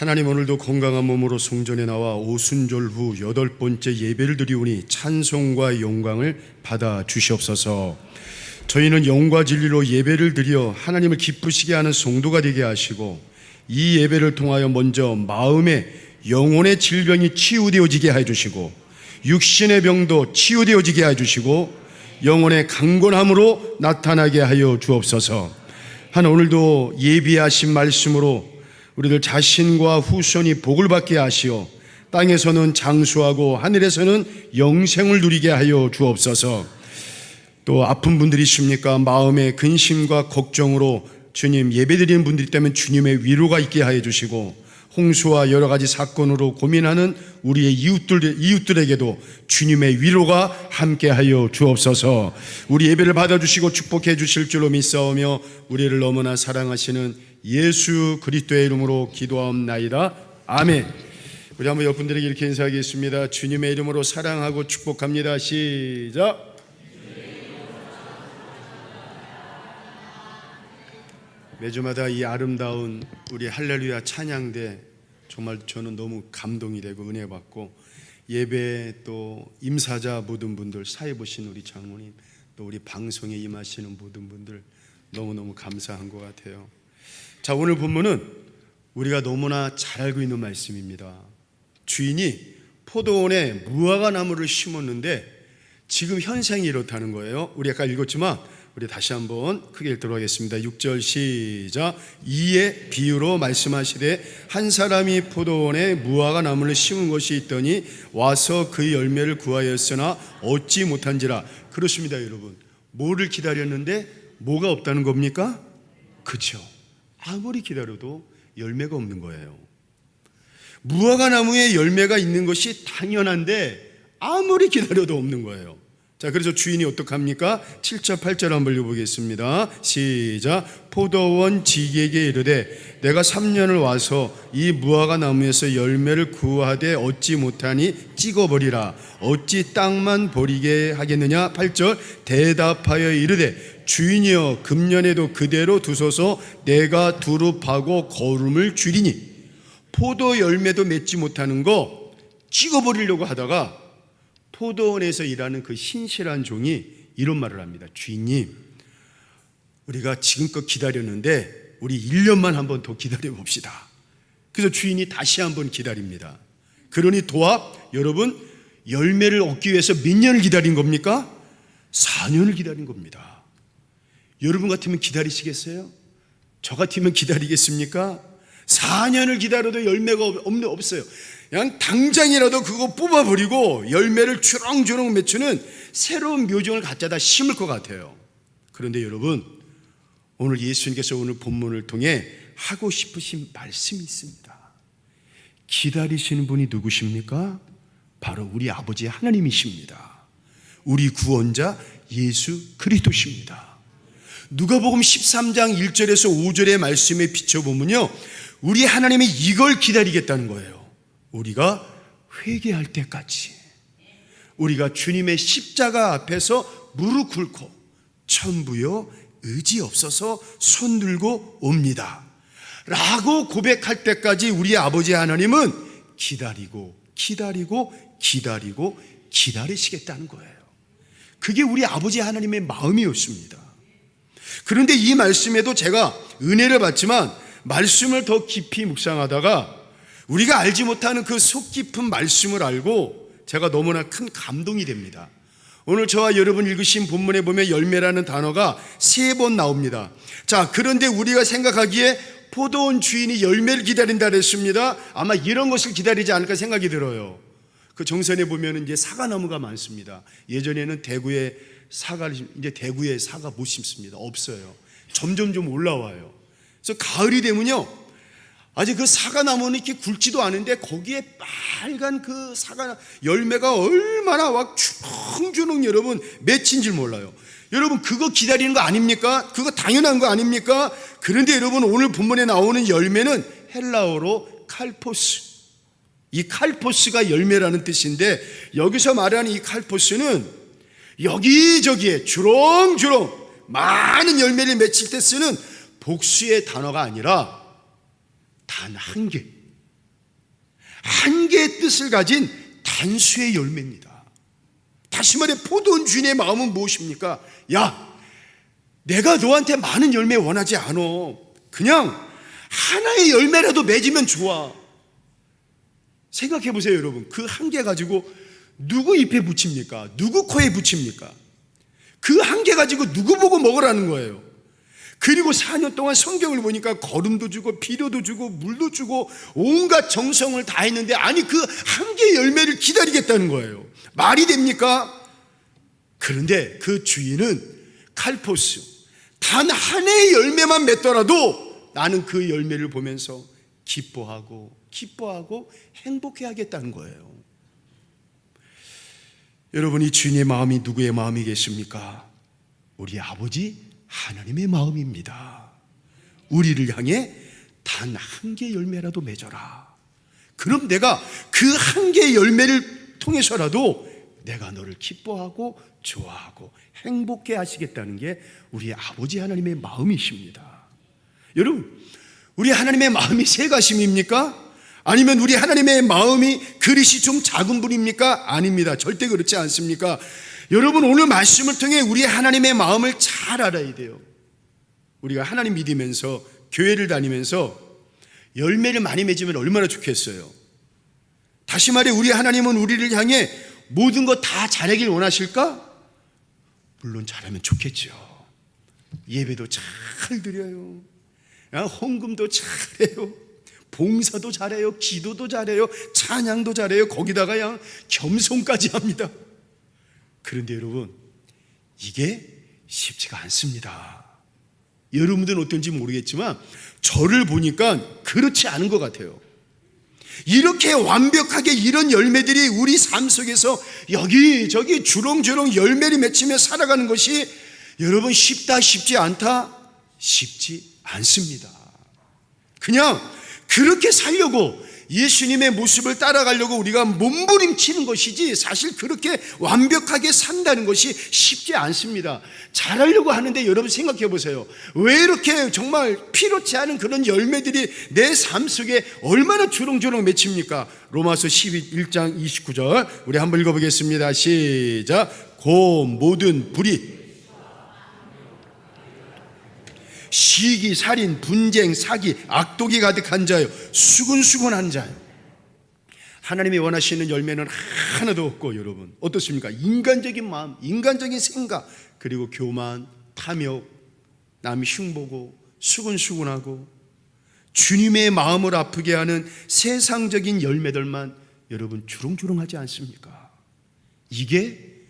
하나님 오늘도 건강한 몸으로 성전에 나와 오순절 후 여덟 번째 예배를 드리오니 찬송과 영광을 받아 주시옵소서. 저희는 영과 진리로 예배를 드려 하나님을 기쁘시게 하는 성도가 되게 하시고 이 예배를 통하여 먼저 마음의 영혼의 질병이 치유되어지게 해 주시고 육신의 병도 치유되어지게 해 주시고 영혼의 강건함으로 나타나게 하여 주옵소서. 한 오늘도 예비하신 말씀으로 우리들 자신과 후손이 복을 받게 하시어 땅에서는 장수하고 하늘에서는 영생을 누리게 하여 주옵소서. 또 아픈 분들이 있습니까? 마음의 근심과 걱정으로 주님 예배드리는 분들이 있다면 주님의 위로가 있게 하여 주시고 홍수와 여러 가지 사건으로 고민하는 우리의 이웃들, 이웃들에게도 주님의 위로가 함께하여 주옵소서 우리 예배를 받아주시고 축복해 주실 줄로 믿사오며 우리를 너무나 사랑하시는 예수 그리스도의 이름으로 기도하옵나이다. 아멘. 우리 한번 옆 분들에게 이렇게 인사하겠습니다. 주님의 이름으로 사랑하고 축복합니다. 시작. 매주마다 이 아름다운 우리 할렐루야 찬양대 정말 저는 너무 감동이 되고 은혜 받고 예배 또 임사자 모든 분들 사회 보신 우리 장모님 또 우리 방송에 임하시는 모든 분들 너무너무 감사한 것 같아요. 자, 오늘 본문은 우리가 너무나 잘 알고 있는 말씀입니다. 주인이 포도원에 무화과 나무를 심었는데 지금 현상이 이렇다는 거예요. 우리 아까 읽었지만 우리 다시 한번 크게 읽도록 하겠습니다. 6절 시작. 이에 비유로 말씀하시되 한 사람이 포도원에 무화과 나무를 심은 것이 있더니 와서 그 열매를 구하였으나 얻지 못한지라. 그렇습니다, 여러분. 뭐를 기다렸는데 뭐가 없다는 겁니까? 그렇죠. 아무리 기다려도 열매가 없는 거예요. 무화과 나무에 열매가 있는 것이 당연한데 아무리 기다려도 없는 거예요. 자, 그래서 주인이 어떡합니까? 7절, 8절 한번 읽어보겠습니다. 시작. 포도원 지기에게 이르되 내가 3년을 와서 이 무화과 나무에서 열매를 구하되 얻지 못하니 찍어버리라. 어찌 땅만 버리게 하겠느냐? 8절. 대답하여 이르되 주인이여 금년에도 그대로 두소서 내가 두릅하고 거름을 줄이니 포도 열매도 맺지 못하는 거 찍어버리려고 하다가 포도원에서 일하는 그 신실한 종이 이런 말을 합니다. 주인님, 우리가 지금껏 기다렸는데 우리 1년만 한 번 더 기다려 봅시다. 그래서 주인이 다시 한 번 기다립니다. 그러니 도합 여러분 열매를 얻기 위해서 몇 년을 기다린 겁니까? 4년을 기다린 겁니다. 여러분 같으면 기다리시겠어요? 저 같으면 기다리겠습니까? 4년을 기다려도 열매가 없는 없어요. 그냥 당장이라도 그거 뽑아버리고 열매를 주렁주렁 맺히는 새로운 묘종을 갖다다 심을 것 같아요. 그런데 여러분, 오늘 예수님께서 오늘 본문을 통해 하고 싶으신 말씀이 있습니다. 기다리시는 분이 누구십니까? 바로 우리 아버지 하나님이십니다. 우리 구원자 예수 그리스도십니다. 누가복음 13장 1절에서 5절의 말씀에 비춰 보면요. 우리 하나님이 이걸 기다리겠다는 거예요. 우리가 회개할 때까지 우리가 주님의 십자가 앞에서 무릎 꿇고 천부여 의지 없어서 손 들고 옵니다. 라고 고백할 때까지 우리 아버지 하나님은 기다리고 기다리고 기다리고 기다리시겠다는 거예요. 그게 우리 아버지 하나님의 마음이었습니다. 그런데 이 말씀에도 제가 은혜를 받지만 말씀을 더 깊이 묵상하다가 우리가 알지 못하는 그 속 깊은 말씀을 알고 제가 너무나 큰 감동이 됩니다. 오늘 저와 여러분 읽으신 본문에 보면 열매라는 단어가 세 번 나옵니다. 자, 그런데 우리가 생각하기에 포도원 주인이 열매를 기다린다 그랬습니다. 아마 이런 것을 기다리지 않을까 생각이 들어요. 그 정선에 보면 이제 사과나무가 많습니다. 예전에는 대구에 사과를, 이제 대구에 사과 못 심습니다. 없어요. 점점 좀 올라와요. 그래서 가을이 되면요. 아직 그 사과나무는 이렇게 굵지도 않은데 거기에 빨간 그 사과 열매가 얼마나 막 주렁주렁 여러분 맺힌 줄 몰라요. 여러분 그거 기다리는 거 아닙니까? 그거 당연한 거 아닙니까? 그런데 여러분 오늘 본문에 나오는 열매는 헬라어로 칼포스. 이 칼포스가 열매라는 뜻인데 여기서 말하는 이 칼포스는 여기저기에 주렁주렁 많은 열매를 맺힐 때 쓰는 복수의 단어가 아니라 단 한 개, 한 개의 뜻을 가진 단수의 열매입니다. 다시 말해 포도원 주인의 마음은 무엇입니까? 야, 내가 너한테 많은 열매 원하지 않어. 그냥 하나의 열매라도 맺으면 좋아. 생각해 보세요, 여러분. 그 한 개 가지고 누구 입에 붙입니까? 누구 코에 붙입니까? 그 한 개 가지고 누구 보고 먹으라는 거예요. 그리고 4년 동안 성경을 보니까 걸음도 주고 비료도 주고 물도 주고 온갖 정성을 다 했는데 아니 그 한 개의 열매를 기다리겠다는 거예요. 말이 됩니까? 그런데 그 주인은 칼포스 단 한 해의 열매만 맺더라도 나는 그 열매를 보면서 기뻐하고 기뻐하고 행복해 하겠다는 거예요. 여러분 이 주인의 마음이 누구의 마음이겠습니까? 우리 아버지 하나님의 마음입니다. 우리를 향해 단 한개 열매라도 맺어라. 그럼 내가 그 한개 열매를 통해서라도 내가 너를 기뻐하고 좋아하고 행복해 하시겠다는 게 우리 아버지 하나님의 마음이십니다. 여러분, 우리 하나님의 마음이 새 가심입니까? 아니면 우리 하나님의 마음이 그릇이 좀 작은 분입니까? 아닙니다. 절대 그렇지 않습니까? 여러분 오늘 말씀을 통해 우리 하나님의 마음을 잘 알아야 돼요. 우리가 하나님 믿으면서 교회를 다니면서 열매를 많이 맺으면 얼마나 좋겠어요. 다시 말해 우리 하나님은 우리를 향해 모든 것 다 잘하길 원하실까? 물론 잘하면 좋겠죠. 예배도 잘 드려요. 아, 헌금도 잘해요. 봉사도 잘해요. 기도도 잘해요. 찬양도 잘해요. 거기다가 야 겸손까지 합니다. 그런데 여러분, 이게 쉽지가 않습니다. 여러분들은 어떤지 모르겠지만, 저를 보니까 그렇지 않은 것 같아요. 이렇게 완벽하게 이런 열매들이 우리 삶 속에서 여기저기 주렁주렁 열매를 맺히며 살아가는 것이 여러분 쉽다, 쉽지 않다? 쉽지 않습니다. 그냥 그렇게 살려고 예수님의 모습을 따라가려고 우리가 몸부림치는 것이지 사실 그렇게 완벽하게 산다는 것이 쉽지 않습니다. 잘하려고 하는데 여러분 생각해 보세요. 왜 이렇게 정말 필요치 않은 그런 열매들이 내 삶 속에 얼마나 주렁주렁 맺힙니까? 로마서 11장 29절 우리 한번 읽어보겠습니다. 시작. 고 모든 불이 시기, 살인, 분쟁, 사기, 악독이 가득한 자요. 수근수근한 자요. 하나님이 원하시는 열매는 하나도 없고 여러분 어떻습니까? 인간적인 마음, 인간적인 생각, 그리고 교만, 탐욕, 남이 흉보고 수근수근하고 주님의 마음을 아프게 하는 세상적인 열매들만 여러분 주렁주렁하지 않습니까? 이게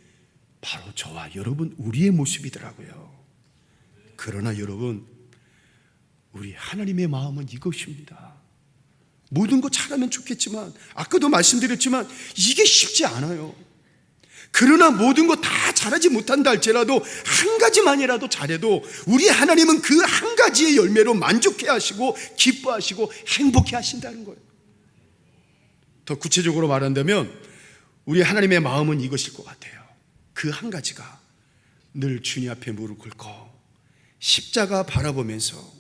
바로 저와 여러분 우리의 모습이더라고요. 그러나 여러분, 우리 하나님의 마음은 이것입니다. 모든 거 잘하면 좋겠지만, 아까도 말씀드렸지만, 이게 쉽지 않아요. 그러나 모든 거 다 잘하지 못한다 할지라도, 한 가지만이라도 잘해도, 우리 하나님은 그 한 가지의 열매로 만족해 하시고, 기뻐하시고, 행복해 하신다는 거예요. 더 구체적으로 말한다면, 우리 하나님의 마음은 이것일 것 같아요. 그 한 가지가 늘 주님 앞에 무릎 꿇고, 십자가 바라보면서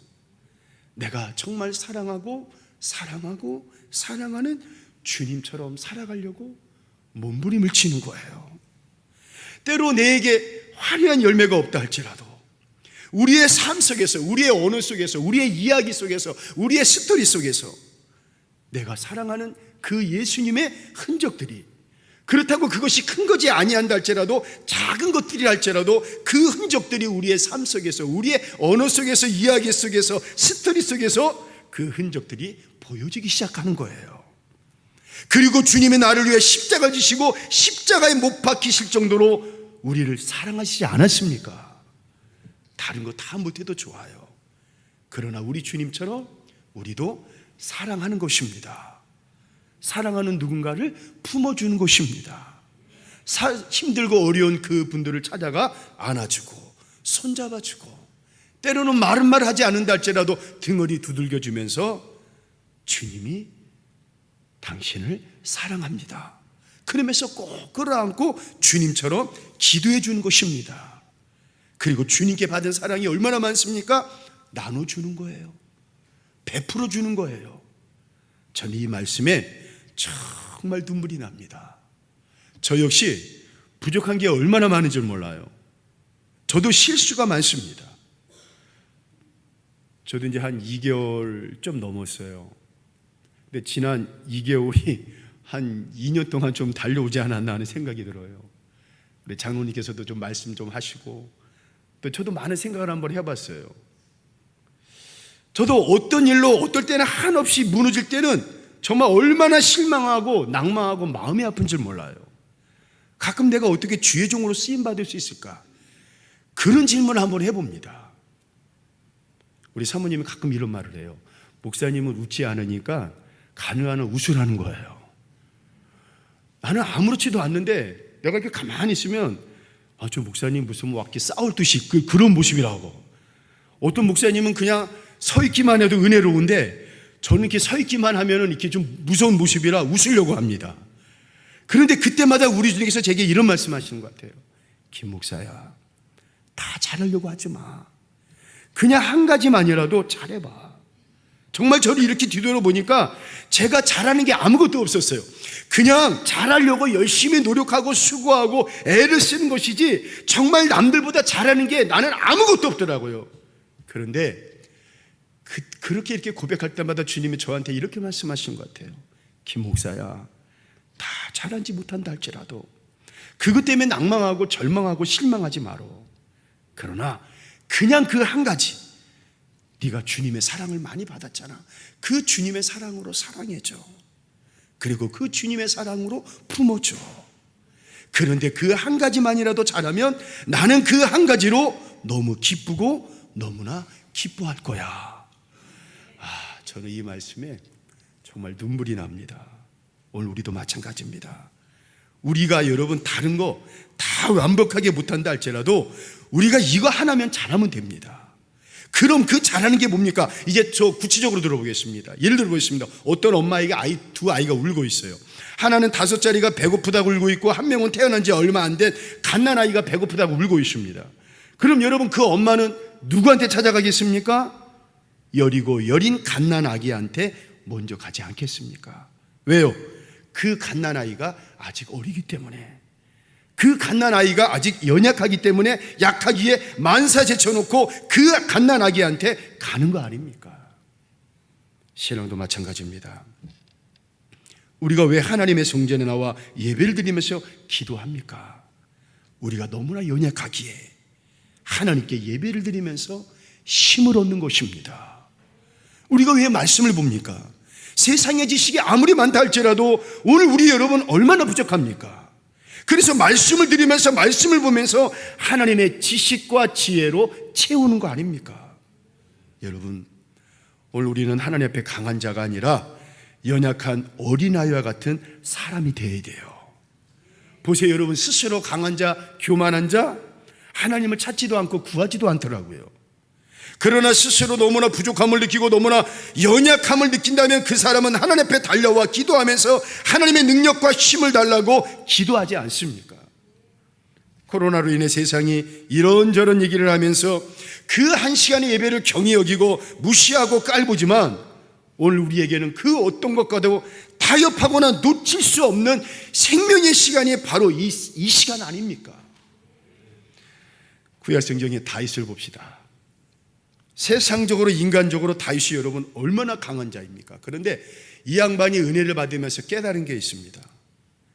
내가 정말 사랑하고 사랑하고 사랑하는 주님처럼 살아가려고 몸부림을 치는 거예요. 때로 내게 화려한 열매가 없다 할지라도 우리의 삶 속에서, 우리의 언어 속에서, 우리의 이야기 속에서, 우리의 스토리 속에서 내가 사랑하는 그 예수님의 흔적들이 그렇다고 그것이 큰 것이 아니한다 할지라도 작은 것들이 할지라도 그 흔적들이 우리의 삶 속에서 우리의 언어 속에서 이야기 속에서 스토리 속에서 그 흔적들이 보여지기 시작하는 거예요. 그리고 주님이 나를 위해 십자가 지시고 십자가에 못 박히실 정도로 우리를 사랑하시지 않았습니까? 다른 거 다 못해도 좋아요. 그러나 우리 주님처럼 우리도 사랑하는 것입니다. 사랑하는 누군가를 품어주는 것입니다. 사, 힘들고 어려운 그 분들을 찾아가 안아주고 손잡아주고 때로는 말은 말 하지 않는다 할지라도 등허리 두들겨주면서 주님이 당신을 사랑합니다. 그러면서 꼭 끌어안고 주님처럼 기도해 주는 것입니다. 그리고 주님께 받은 사랑이 얼마나 많습니까? 나눠주는 거예요. 베풀어 주는 거예요. 저는 이 말씀에 정말 눈물이 납니다. 저 역시 부족한 게 얼마나 많은 줄 몰라요. 저도 실수가 많습니다. 저도 이제 한 2개월 좀 넘었어요. 근데 지난 2개월이 한 2년 동안 좀 달려오지 않았나 하는 생각이 들어요. 우리 장로님께서도 좀 말씀 좀 하시고 또 저도 많은 생각을 한번 해봤어요. 저도 어떤 일로 어떨 때는 한없이 무너질 때는 정말 얼마나 실망하고 낭망하고 마음이 아픈 줄 몰라요. 가끔 내가 어떻게 주의 종으로 쓰임 받을 수 있을까? 그런 질문을 한번 해봅니다. 우리 사모님이 가끔 이런 말을 해요. 목사님은 웃지 않으니까 가능한 한 웃으라는 거예요. 나는 아무렇지도 않는데 내가 이렇게 가만히 있으면 아, 저 목사님 무슨 뭐 이렇게 싸울 듯이 그, 그런 모습이라고. 어떤 목사님은 그냥 서 있기만 해도 은혜로운데 저는 이렇게 서 있기만 하면은 이렇게 좀 무서운 모습이라 웃으려고 합니다. 그런데 그때마다 우리 주님께서 제게 이런 말씀 하시는 것 같아요. 김 목사야, 다 잘하려고 하지 마. 그냥 한 가지만이라도 잘해봐. 정말 저를 이렇게 뒤돌아보니까 제가 잘하는 게 아무것도 없었어요. 그냥 잘하려고 열심히 노력하고 수고하고 애를 쓰는 것이지 정말 남들보다 잘하는 게 나는 아무것도 없더라고요. 그런데 그, 그 렇게 이렇게 고백할 때마다 주님이 저한테 이렇게 말씀하신 것 같아요. 김 목사야, 다 잘하지 못한다 할지라도 그것 때문에 낭망하고 절망하고 실망하지 마라. 그러나 그냥 그 한 가지 네가 주님의 사랑을 많이 받았잖아. 그 주님의 사랑으로 사랑해줘. 그리고 그 주님의 사랑으로 품어줘. 그런데 그 한 가지만이라도 잘하면 나는 그 한 가지로 너무 기쁘고 너무나 기뻐할 거야. 아, 저는 이 말씀에 정말 눈물이 납니다. 오늘 우리도 마찬가지입니다. 우리가 여러분 다른 거 다 완벽하게 못한다 할지라도 우리가 이거 하나면 잘하면 됩니다. 그럼 그 잘하는 게 뭡니까? 이제 저 구체적으로 들어보겠습니다. 예를 들어보겠습니다. 어떤 엄마에게 아이, 두 아이가 울고 있어요. 하나는 다섯 짜리가 배고프다고 울고 있고 한 명은 태어난 지 얼마 안 된 갓난 아이가 배고프다고 울고 있습니다. 그럼 여러분 그 엄마는 누구한테 찾아가겠습니까? 여리고 여린 갓난 아기한테 먼저 가지 않겠습니까? 왜요? 그 갓난 아이가 아직 어리기 때문에 그 갓난 아이가 아직 연약하기 때문에 약하기에 만사 제쳐놓고 그 갓난 아기한테 가는 거 아닙니까? 신앙도 마찬가지입니다. 우리가 왜 하나님의 성전에 나와 예배를 드리면서 기도합니까? 우리가 너무나 연약하기에 하나님께 예배를 드리면서 힘을 얻는 것입니다. 우리가 왜 말씀을 봅니까? 세상의 지식이 아무리 많다 할지라도 오늘 우리 여러분 얼마나 부족합니까? 그래서 말씀을 드리면서 말씀을 보면서 하나님의 지식과 지혜로 채우는 거 아닙니까? 여러분, 오늘 우리는 하나님 앞에 강한 자가 아니라 연약한 어린아이와 같은 사람이 되어야 돼요. 보세요, 여러분. 스스로 강한 자, 교만한 자, 하나님을 찾지도 않고 구하지도 않더라고요. 그러나 스스로 너무나 부족함을 느끼고 너무나 연약함을 느낀다면 그 사람은 하나님 앞에 달려와 기도하면서 하나님의 능력과 힘을 달라고 기도하지 않습니까? 코로나로 인해 세상이 이런저런 얘기를 하면서 그 한 시간의 예배를 경히 여기고 무시하고 깔보지만 오늘 우리에게는 그 어떤 것과도 타협하거나 놓칠 수 없는 생명의 시간이 바로 이, 이 시간 아닙니까? 구약 성경의 다윗을 봅시다. 세상적으로 인간적으로 다윗이 여러분 얼마나 강한 자입니까? 그런데 이 양반이 은혜를 받으면서 깨달은 게 있습니다.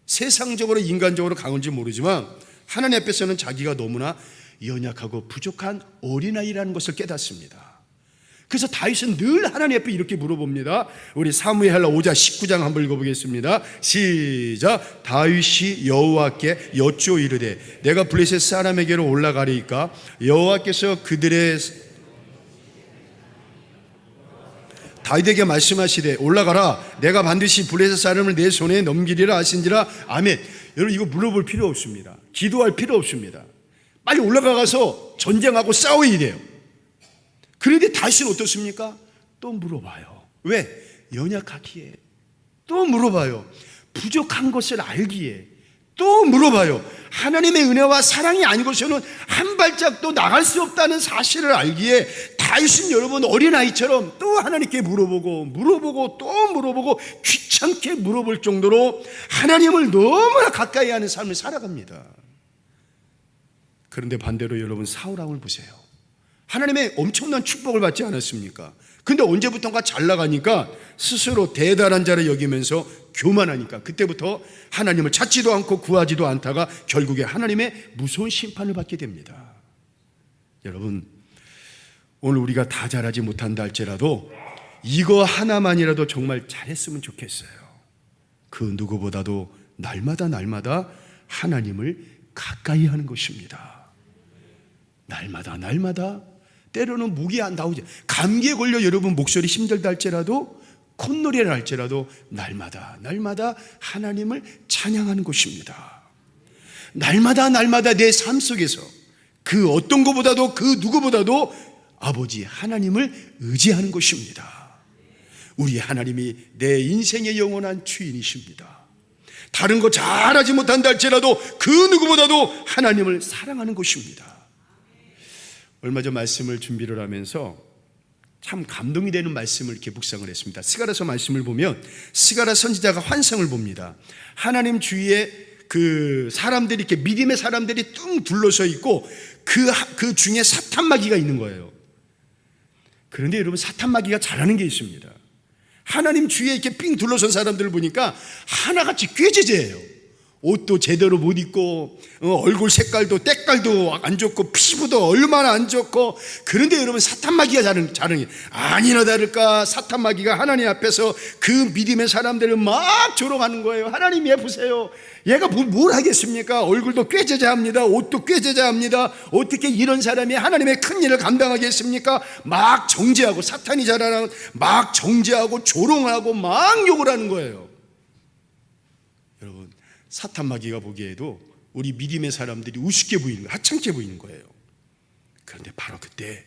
세상적으로 인간적으로 강한지 모르지만 하나님 앞에서는 자기가 너무나 연약하고 부족한 어린아이라는 것을 깨닫습니다. 그래서 다윗은 늘 하나님 앞에 이렇게 물어봅니다. 우리 사무엘하 5장 19장 한번 읽어보겠습니다. 시작. 다윗이 여호와께 여쭈어 이르되 내가 블레셋 사람에게로 올라가리까 여호와께서 그들의 다윗에게 말씀하시되 올라가라 내가 반드시 블레셋 사람을 내 손에 넘기리라 하신지라. 아멘. 여러분 이거 물어볼 필요 없습니다. 기도할 필요 없습니다. 빨리 올라가서 전쟁하고 싸워야 돼요. 그런데 다윗은 어떻습니까? 또 물어봐요. 왜? 연약하기에. 또 물어봐요. 부족한 것을 알기에. 또 물어봐요. 하나님의 은혜와 사랑이 아니고서는 한 발짝도 나갈 수 없다는 사실을 알기에 다윗은 여러분 어린아이처럼 또 하나님께 물어보고 물어보고 또 물어보고 귀찮게 물어볼 정도로 하나님을 너무나 가까이 하는 삶을 살아갑니다. 그런데 반대로 여러분 사울왕을 보세요. 하나님의 엄청난 축복을 받지 않았습니까? 근데 언제부턴가 잘 나가니까 스스로 대단한 자를 여기면서 교만하니까 그때부터 하나님을 찾지도 않고 구하지도 않다가 결국에 하나님의 무서운 심판을 받게 됩니다. 여러분, 오늘 우리가 다 잘하지 못한다 할지라도 이거 하나만이라도 정말 잘했으면 좋겠어요. 그 누구보다도 날마다 날마다 하나님을 가까이 하는 것입니다. 날마다 날마다 때로는 목이 안 나오지. 감기에 걸려 여러분 목소리 힘들다 할지라도 콧노래를 할지라도 날마다 날마다 하나님을 찬양하는 것입니다. 날마다 날마다 내 삶 속에서 그 어떤 것보다도 그 누구보다도 아버지 하나님을 의지하는 것입니다. 우리 하나님이 내 인생의 영원한 주인이십니다. 다른 거 잘하지 못한다 할지라도 그 누구보다도 하나님을 사랑하는 것입니다. 얼마 전 말씀을 준비를 하면서 참 감동이 되는 말씀을 이렇게 묵상을 했습니다. 스가라서 말씀을 보면 스가라 선지자가 환상을 봅니다. 하나님 주위에 그 사람들이 이렇게 믿음의 사람들이 뚱 둘러서 있고 그, 그 중에 사탄마귀가 있는 거예요. 그런데 여러분 사탄 마귀가 잘하는 게 있습니다. 하나님 주위에 이렇게 삥 둘러선 사람들을 보니까 하나같이 꾀제제예요. 옷도 제대로 못 입고 어, 얼굴 색깔도 때깔도 안 좋고 피부도 얼마나 안 좋고 그런데 여러분 사탄 마귀가 자는 자는 아니나 다를까 사탄 마귀가 하나님 앞에서 그 믿음의 사람들을 막 조롱하는 거예요. 하나님 예 보세요. 얘가 뭘, 뭘 하겠습니까? 얼굴도 꾀제자합니다. 옷도 꾀제자합니다. 어떻게 이런 사람이 하나님의 큰 일을 감당하겠습니까? 막 정죄하고 사탄이 자라는 막 정죄하고 조롱하고 막 욕을 하는 거예요. 사탄 마귀가 보기에도 우리 믿음의 사람들이 우습게 보이는 거예요. 하찮게 보이는 거예요. 그런데 바로 그때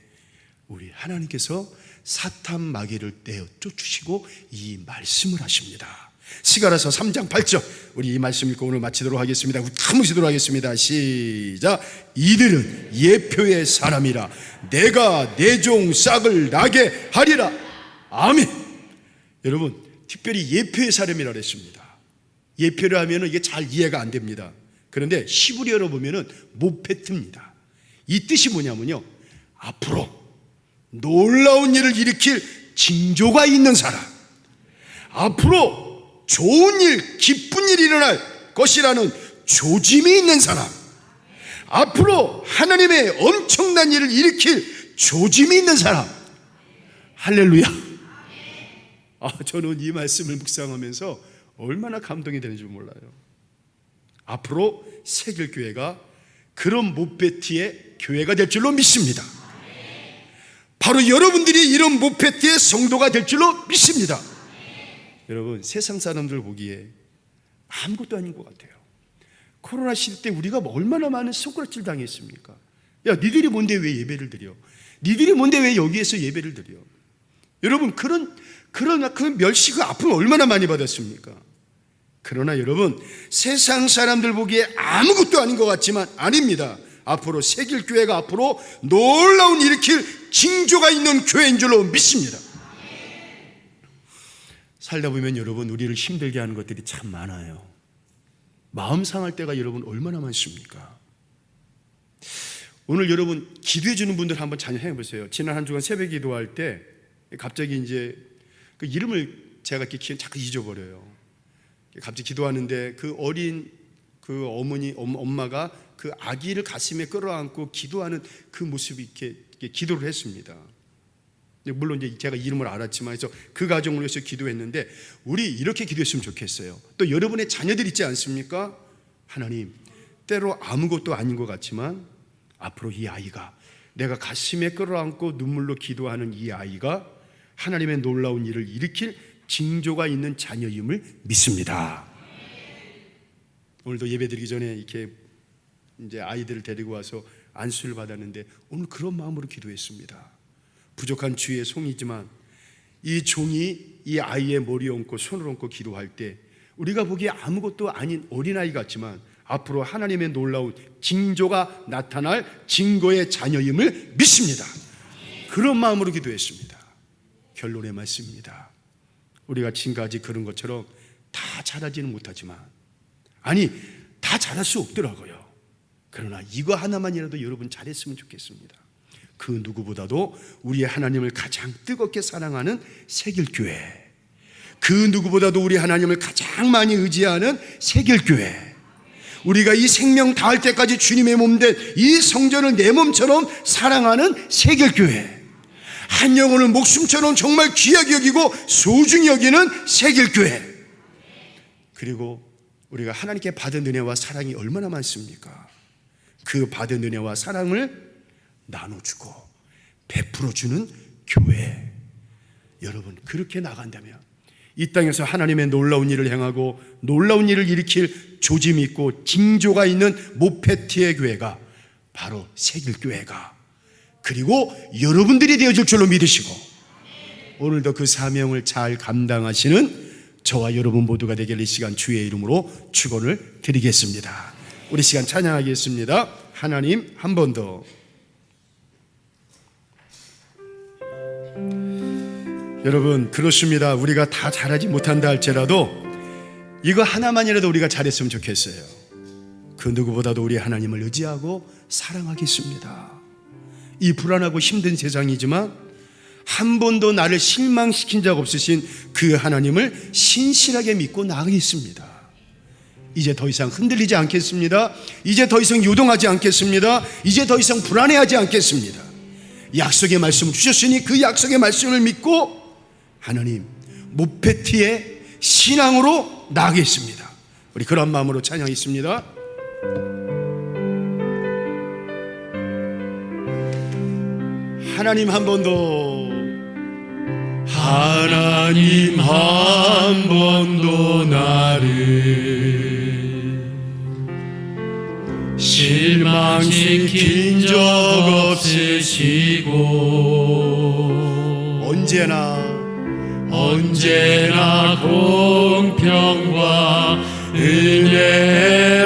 우리 하나님께서 사탄 마귀를 떼어 쫓으시고 이 말씀을 하십니다. 시가라서 3장 8절 우리 이 말씀 읽고 오늘 마치도록 하겠습니다. 모시도록 하겠습니다. 시작. 이들은 예표의 사람이라 내가 내 종 싹을 나게 하리라. 아멘. 여러분 특별히 예표의 사람이라 그랬습니다. 예표를 하면 이게 잘 이해가 안 됩니다. 그런데 시브리어로 보면은 모페트입니다. 이 뜻이 뭐냐면요. 앞으로 놀라운 일을 일으킬 징조가 있는 사람. 앞으로 좋은 일, 기쁜 일이 일어날 것이라는 조짐이 있는 사람. 앞으로 하나님의 엄청난 일을 일으킬 조짐이 있는 사람. 할렐루야. 아, 저는 이 말씀을 묵상하면서 얼마나 감동이 되는지 몰라요. 앞으로 세길 교회가 그런 모페티의 교회가 될 줄로 믿습니다. 바로 여러분들이 이런 모페티의 성도가 될 줄로 믿습니다. 여러분, 세상 사람들 보기에 아무것도 아닌 것 같아요. 코로나 시대 때 우리가 얼마나 많은 손가락질 당했습니까? 야, 니들이 뭔데 왜 예배를 드려? 니들이 뭔데 왜 여기에서 예배를 드려? 여러분, 그런, 그런, 그 멸시, 그 아픔을 얼마나 많이 받았습니까? 그러나 여러분, 세상 사람들 보기에 아무것도 아닌 것 같지만 아닙니다. 앞으로 세길교회가 앞으로 놀라운 일으킬 징조가 있는 교회인 줄로 믿습니다. 살다 보면 여러분 우리를 힘들게 하는 것들이 참 많아요. 마음 상할 때가 여러분 얼마나 많습니까? 오늘 여러분 기도해 주는 분들 한번 찬양해 보세요. 지난 한 주간 새벽 기도할 때 갑자기 이제 그 이름을 제가 이렇게 기 자꾸 잊어버려요. 갑자기 기도하는데 그 어린 그 어머니 엄마가 그 아기를 가슴에 끌어안고 기도하는 그 모습이 이렇게, 이렇게 기도를 했습니다. 물론 이제 제가 이름을 알았지만 해서 그 가정을 위해서 기도했는데 우리 이렇게 기도했으면 좋겠어요. 또 여러분의 자녀들 있지 않습니까? 하나님, 때로 아무것도 아닌 것 같지만 앞으로 이 아이가 내가 가슴에 끌어안고 눈물로 기도하는 이 아이가 하나님의 놀라운 일을 일으킬 징조가 있는 자녀임을 믿습니다. 오늘도 예배 드리기 전에 이렇게 이제 아이들을 데리고 와서 안수를 받았는데 오늘 그런 마음으로 기도했습니다. 부족한 주의 송이지만 이 종이 이 아이의 머리 얹고 손을 얹고 기도할 때 우리가 보기에 아무것도 아닌 어린아이 같지만 앞으로 하나님의 놀라운 징조가 나타날 증거의 자녀임을 믿습니다. 그런 마음으로 기도했습니다. 결론의 말씀입니다. 우리가 지금까지 그런 것처럼 다 잘하지는 못하지만 아니 다 잘할 수 없더라고요. 그러나 이거 하나만이라도 여러분 잘했으면 좋겠습니다. 그 누구보다도 우리의 하나님을 가장 뜨겁게 사랑하는 세길교회. 그 누구보다도 우리 하나님을 가장 많이 의지하는 세길교회. 우리가 이 생명 다할 때까지 주님의 몸 된 이 성전을 내 몸처럼 사랑하는 세길교회. 한 영혼을 목숨처럼 정말 귀하게 여기고 소중히 여기는 세길교회. 그리고 우리가 하나님께 받은 은혜와 사랑이 얼마나 많습니까? 그 받은 은혜와 사랑을 나눠주고 베풀어주는 교회. 여러분, 그렇게 나간다면 이 땅에서 하나님의 놀라운 일을 행하고 놀라운 일을 일으킬 조짐이 있고 징조가 있는 모페티의 교회가 바로 세길교회가 그리고 여러분들이 되어질 줄로 믿으시고 오늘도 그 사명을 잘 감당하시는 저와 여러분 모두가 되길 이 시간 주의 이름으로 축원을 드리겠습니다. 우리 시간 찬양하겠습니다. 하나님 한 번 더. 여러분 그렇습니다. 우리가 다 잘하지 못한다 할지라도 이거 하나만이라도 우리가 잘했으면 좋겠어요. 그 누구보다도 우리 하나님을 의지하고 사랑하겠습니다. 이 불안하고 힘든 세상이지만 한 번도 나를 실망시킨 적 없으신 그 하나님을 신실하게 믿고 나가겠습니다. 이제 더 이상 흔들리지 않겠습니다. 이제 더 이상 요동하지 않겠습니다. 이제 더 이상 불안해하지 않겠습니다. 약속의 말씀을 주셨으니 그 약속의 말씀을 믿고 하나님 모페티의 신앙으로 나가겠습니다. 우리 그런 마음으로 찬양했습니다. 하나님 한 번 더. 하나님 한 번도 나를 실망시킨 적 없으시고 언제나 언제나 공평과 은혜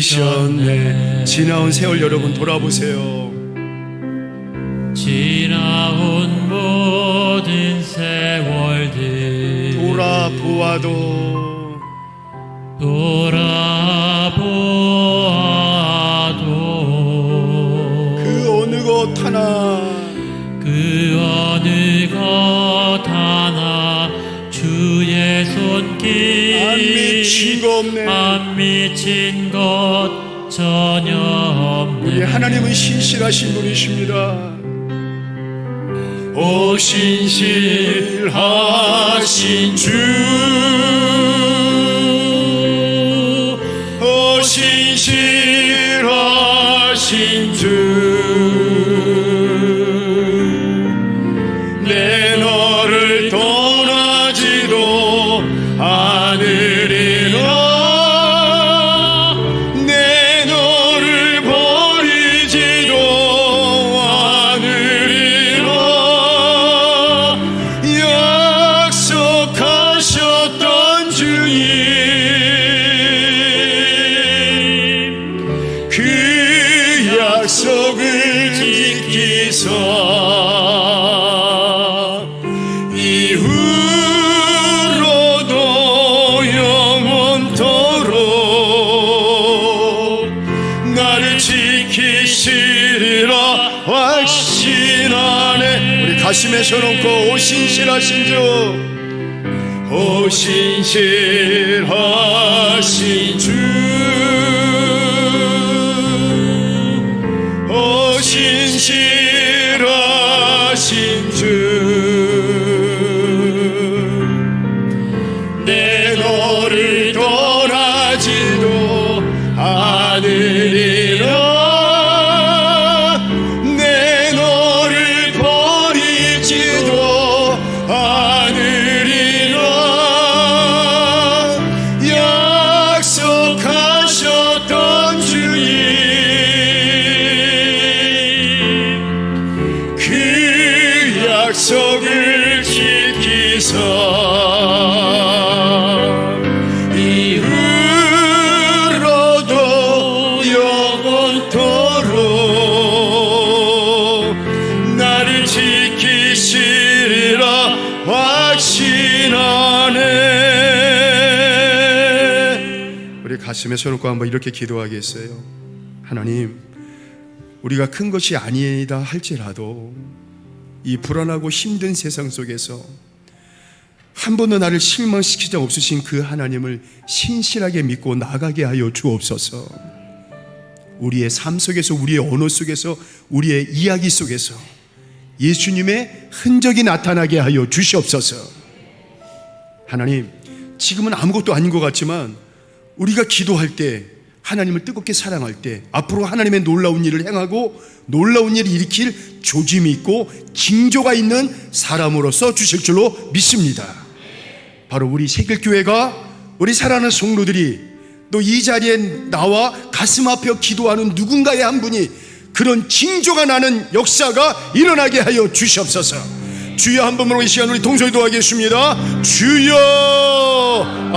지키셨네 지나온 세월 여러분 돌아보세요. 지나온 모든 세월들 돌아보아도 돌아 안 미친 거 없네. 안 미친 것 전혀 없네 우리 하나님은 신실하신 분이십니다. 오 신실하신 주, 약속을 지키사 이후로도 영원토록 나를 지키시리라. 확신하네 우리 가슴에 서놓고 오 신실하신 주. 오 신실하신 주, 가슴에 손놓고 한번 이렇게 기도하겠어요. 하나님, 우리가 큰 것이 아니다 할지라도 이 불안하고 힘든 세상 속에서 한 번도 나를 실망시키지 없으신 그 하나님을 신실하게 믿고 나가게 하여 주옵소서. 우리의 삶 속에서, 우리의 언어 속에서, 우리의 이야기 속에서 예수님의 흔적이 나타나게 하여 주시옵소서. 하나님, 지금은 아무것도 아닌 것 같지만 우리가 기도할 때 하나님을 뜨겁게 사랑할 때 앞으로 하나님의 놀라운 일을 행하고 놀라운 일을 일으킬 조짐이 있고 징조가 있는 사람으로서 주실 줄로 믿습니다. 바로 우리 세길교회가 우리 사랑하는 성도들이 또 이 자리에 나와 가슴 아파 기도하는 누군가의 한 분이 그런 징조가 나는 역사가 일어나게 하여 주시옵소서. 주여 한 번만 이 시간 우리 동소리 도하겠습니다. 주여